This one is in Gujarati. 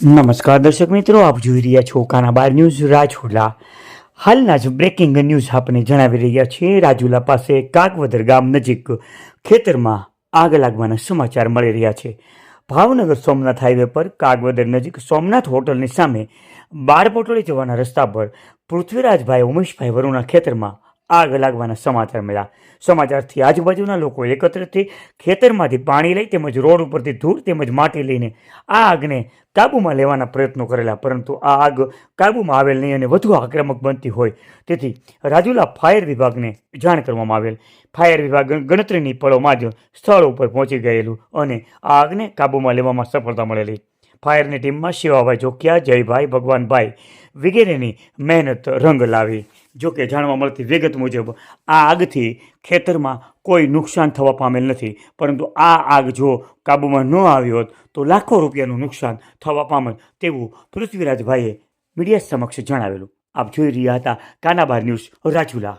નમસ્કાર દર્શક મિત્રો, આપ જોઈ રહ્યા છો કાના બાર ન્યૂઝ રાજુલા. હાલના જ બ્રેકિંગ ન્યૂઝ આપને જણાવી રહ્યા છીએ. રાજુલા પાસે કાગવદર ગામ નજીક ખેતરમાં આગ લાગવાના સમાચાર મળી રહ્યા છે. ભાવનગર સોમનાથ હાઈવે પર કાગવદર નજીક સોમનાથ હોટલની સામે બાર પોટોળી જવાના રસ્તા પર પૃથ્વીરાજભાઈ, ઉમેશભાઈ વરુના ખેતરમાં આગ લાગવાના સમાચાર મળ્યા. સમાચારથી આજુબાજુના લોકો એકત્રિત થઈ ખેતરમાંથી પાણી લઈ તેમજ રોડ ઉપરથી ધૂળ તેમજ માટી લઈને આ આગને કાબૂમાં લેવાના પ્રયત્નો કરેલા. પરંતુ આ આગ કાબૂમાં આવેલ નહીં અને વધુ આક્રમક બનતી હોય. તેથી રાજુલા ફાયર વિભાગને જાણ કરવામાં આવેલ. ફાયર વિભાગ ગણતરીની પળોમાં જ સ્થળ ઉપર પહોંચી ગયેલું અને આ આગને કાબૂમાં લેવામાં સફળતા મળેલી. ફાયરની ટીમમાં શિવાભાઈ જોકિયા, જયભાઈ, ભગવાનભાઈ વગેરેની મહેનત રંગ લાવી. જોકે જાણવા મળતી વિગત મુજબ આ આગથી ખેતરમાં કોઈ નુકસાન થવા પામેલ નથી. પરંતુ આ આગ જો કાબૂમાં ન આવી હોત તો લાખો રૂપિયાનું નુકસાન થવા પામેલ તેવું પૃથ્વીરાજભાઈએ મીડિયા સમક્ષ જણાવેલું. આપ જોઈ રહ્યા હતા કાનાબાર ન્યૂઝ રાજુલા.